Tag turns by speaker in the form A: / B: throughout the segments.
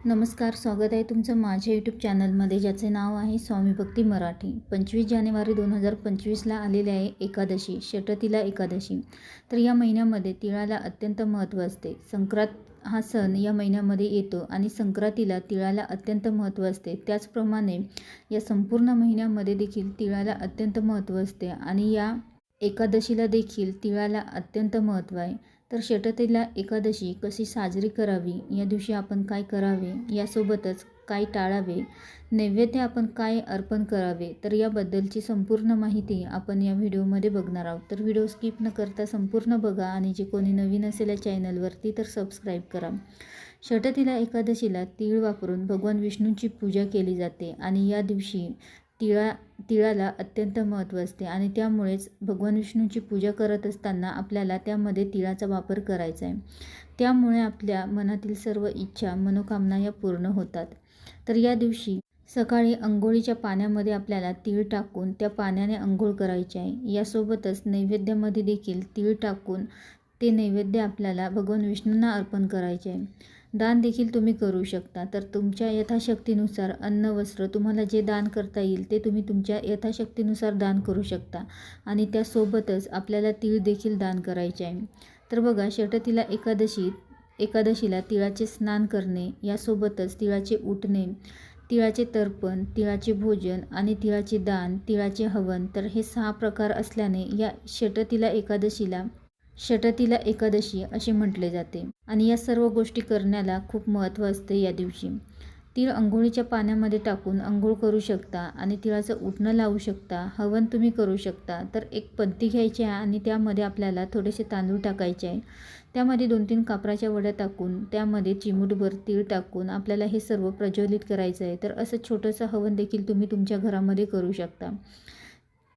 A: नमस्कार स्वागत आहे तुमचं माझ्या यूट्यूब चॅनलमध्ये ज्याचे नाव आहे स्वामी भक्ती मराठी. पंचवीस जानेवारी दोन हजार पंचवीसला आलेले आहे एकादशी षटतिला एकादशी. तर या महिन्यामध्ये तिळाला अत्यंत महत्त्व असते. संक्रांत हा सण या महिन्यामध्ये येतो आणि संक्रांतीला तिळाला अत्यंत महत्त्व असते. त्याचप्रमाणे या संपूर्ण महिन्यामध्ये देखील तिळाला अत्यंत महत्त्व असते आणि या एकादशीला देखील तिळाला अत्यंत महत्त्व आहे. तर षटतिला एकादशी कशी साजरी करावी? या दिवशी आपण काय करावे? यासोबतच काय टाळावे? नैवेद्य आपण काय अर्पण करावे? तर याबद्दलची संपूर्ण माहिती आपण या व्हिडिओमध्ये बघणार आहोत. तर व्हिडिओ स्किप न करता संपूर्ण बघा आणि जे कोणी नवीन असेल या चॅनलवरती तर सबस्क्राईब करा. षटतीला एकादशीला तीळ वापरून भगवान विष्णूंची पूजा केली जाते आणि या दिवशी तिळा तिळाला अत्यंत महत्त्व असते आणि त्यामुळेच भगवान विष्णूची पूजा करत असताना आपल्याला त्यामध्ये तिळाचा वापर करायचा आहे. त्यामुळे आपल्या मनातील सर्व इच्छा मनोकामना या पूर्ण होतात. तर या दिवशी सकाळी अंघोळीच्या पाण्यामध्ये आपल्याला तीळ टाकून त्या पाण्याने अंघोळ करायची आहे. यासोबतच नैवेद्यामध्ये देखील तीळ टाकून ते नैवेद्य आपल्याला भगवान विष्णूंना अर्पण करायचे आहे. दान देखील तुम्ही करू शकता. तर तुमच्या यथाशक्तीनुसार अन्न वस्त्र तुम्हाला जे दान करता येईल ते तुम्ही तुमच्या यथाशक्तीनुसार दान करू शकता. आणि त्यासोबतच आपल्याला तीळ देखील दान करायचे आहे. तर बघा षटतीला एकादशी एकादशीला तिळाचे स्नान करणे यासोबतच तिळाचे उठणे तिळाचे तर्पण तिळाचे भोजन आणि तिळाचे दान तिळाचे हवन. तर हे सहा प्रकार असल्याने या षटतीला एकादशीला षटतीला एकादशी असे म्हटले जाते. आणि या सर्व गोष्टी करण्याला खूप महत्त्व असते या दिवशी. तीळ अंघोळीच्या पाण्यामध्ये टाकून अंघोळ करू शकता आणि तिळाचं उठणं लावू शकता हवन तुम्ही करू शकता. तर एक पंती घ्यायची आहे आणि त्यामध्ये आपल्याला थोडेसे तांदूळ टाकायचे आहे. त्यामध्ये दोन तीन कापराच्या वड्या टाकून त्यामध्ये चिमूटभर तीळ टाकून आपल्याला हे सर्व प्रज्वलित करायचं आहे. तर असं छोटंसं हवन देखील तुम्ही तुमच्या घरामध्ये करू शकता.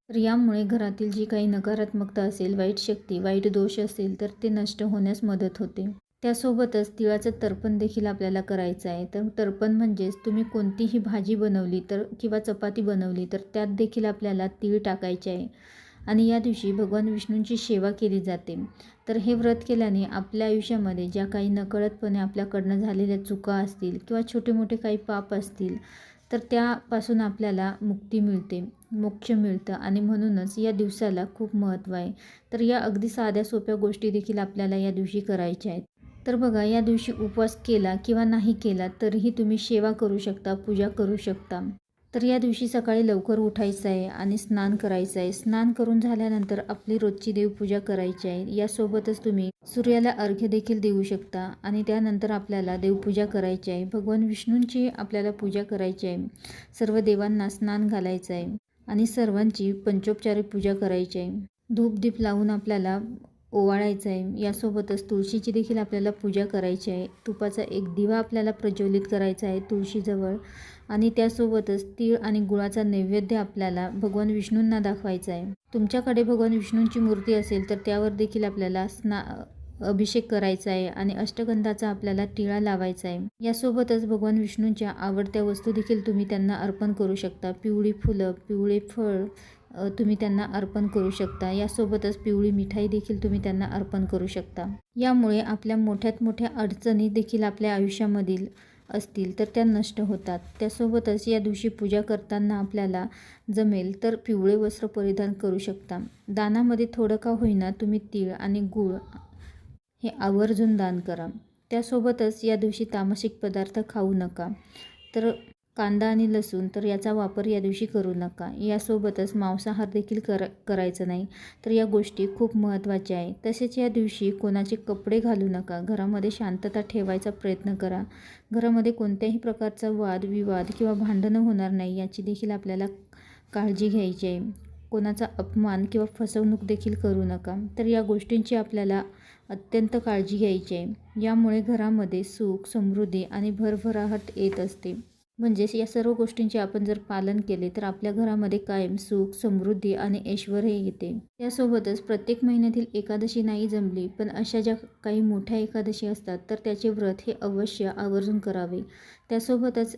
A: तर यामुळे घरातील जी काही नकारात्मकता असेल वाईट शक्ती वाईट दोष असेल तर ते नष्ट होण्यास मदत होते. त्यासोबतच तिळाचं तर्पण देखील आपल्याला करायचं आहे. तर तर्पण म्हणजेच तुम्ही कोणतीही भाजी बनवली तर किंवा चपाती बनवली तर त्यात देखील आपल्याला तीळ टाकायचे आहे. आणि या दिवशी भगवान विष्णूंची सेवा केली जाते. तर हे व्रत केल्याने आपल्या आयुष्यामध्ये ज्या काही नकळतपणे आपल्याकडनं झालेल्या चुका असतील किंवा छोटे मोठे काही पाप असतील तर त्यापासून आपल्याला मुक्ती मिळते मोक्ष मिळतं आणि म्हणूनच या दिवसाला खूप महत्त्व आहे. तर या अगदी साध्या सोप्या गोष्टी देखील आपल्याला या दिवशी करायच्या आहेत. तर बघा या दिवशी उपवास केला किंवा नाही केला तरीही तुम्ही सेवा करू शकता पूजा करू शकता. तर या दिवशी सकाळी लवकर उठायचं आहे आणि स्नान करायचं आहे स्नान करून झाल्यानंतर आपली रोजची देवपूजा करायची आहे. यासोबतच तुम्ही सूर्याला अर्घ्य देखील देऊ शकता आणि त्यानंतर आपल्याला देवपूजा करायची आहे. भगवान विष्णूंची आपल्याला पूजा करायची आहे. सर्व देवांना स्नान घालायचं आहे आणि सर्वांची पंचोपचारी पूजा करायची आहे. धूप दीप लावून आपल्याला ओवाळायचं आहे यासोबतच तुळशीची देखील आपल्याला पूजा करायची आहे. तुपाचा एक दिवा आपल्याला प्रज्वलित करायचा आहे तुळशीजवळ. आणि त्यासोबतच तीळ आणि गुळाचा नैवेद्य आपल्याला भगवान विष्णूंना दाखवायचा आहे. तुमच्याकडे भगवान विष्णूंची मूर्ती असेल तर त्यावर देखील आपल्याला स्ना अभिषेक करायचा आहे आणि अष्टगंधाचा आपल्याला टिळा लावायचा आहे. यासोबतच भगवान विष्णूंच्या आवडत्या वस्तू देखील तुम्ही त्यांना अर्पण करू शकता. पिवळी फुलं पिवळे फळ तुम्ही त्यांना अर्पण करू शकता. यासोबतच पिवळी मिठाई देखील तुम्ही त्यांना अर्पण करू शकता. यामुळे आपल्या मोठ्यात मोठ्या अडचणी देखील आपल्या आयुष्यामधील असतील तर त्या नष्ट होतात. त्यासोबतच या दिवशी पूजा करताना आपल्याला जमेल तर पिवळे वस्त्र परिधान करू शकता. दानामध्ये थोडं का होईना तुम्ही तीळ आणि गूळ हे आवर्जून दान करा. त्यासोबतच या दिवशी तामसिक पदार्थ खाऊ नका. तर कांदा आणि लसूण तर याचा वापर या दिवशी करू नका. यासोबतच मांसाहार देखील कर करायचं नाही. तर या गोष्टी खूप महत्त्वाच्या आहे तसेच या दिवशी कोणाचे कपडे घालू नका. घरामध्ये शांतता ठेवायचा प्रयत्न करा. घरामध्ये कोणत्याही प्रकारचा वाद विवाद किंवा भांडणं होणार नाही याची देखील आपल्याला काळजी घ्यायची आहे. कोणाचा अपमान किंवा फसवणूक देखील करू नका. तर या गोष्टींची आपल्याला अत्यंत काळजी घ्यायची आहे. यामुळे घरामध्ये सुख समृद्धी आणि भरभराहट येत असते. म्हणजेच या सर्व गोष्टींचे आपण जर पालन केले तर आपल्या घरामध्ये कायम सुख समृद्धी आणि ऐश्वर हे येते. त्यासोबतच प्रत्येक महिन्यातील एकादशी नाही जमली पण अशा ज्या काही मोठ्या एकादशी असतात तर त्याचे व्रत हे अवश्य आवर्जून करावे. त्यासोबतच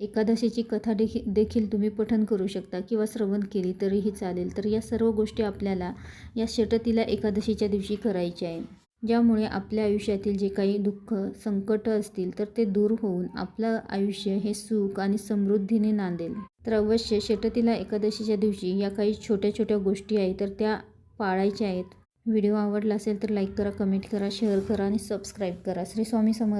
A: एकादशीची कथा देखील देखील तुम्ही पठन करू शकता किंवा श्रवण केली तरीही चालेल. तर या सर्व गोष्टी आपल्याला या षटतीला एकादशीच्या दिवशी करायच्या आहे. ज्यामुळे आपल्या आयुष्यातील जे काही दुःख संकट असतील तर ते दूर होऊन आपलं आयुष्य हे सुख आणि समृद्धीने नांदेल. तर अवश्य शेटतीला एकादशीच्या दिवशी या काही छोट्या छोट्या गोष्टी आहेत तर त्या पाळायच्या आहेत. व्हिडिओ आवडला असेल तर लाईक करा कमेंट करा शेअर करा आणि सबस्क्राईब करा. श्री स्वामी समर्थ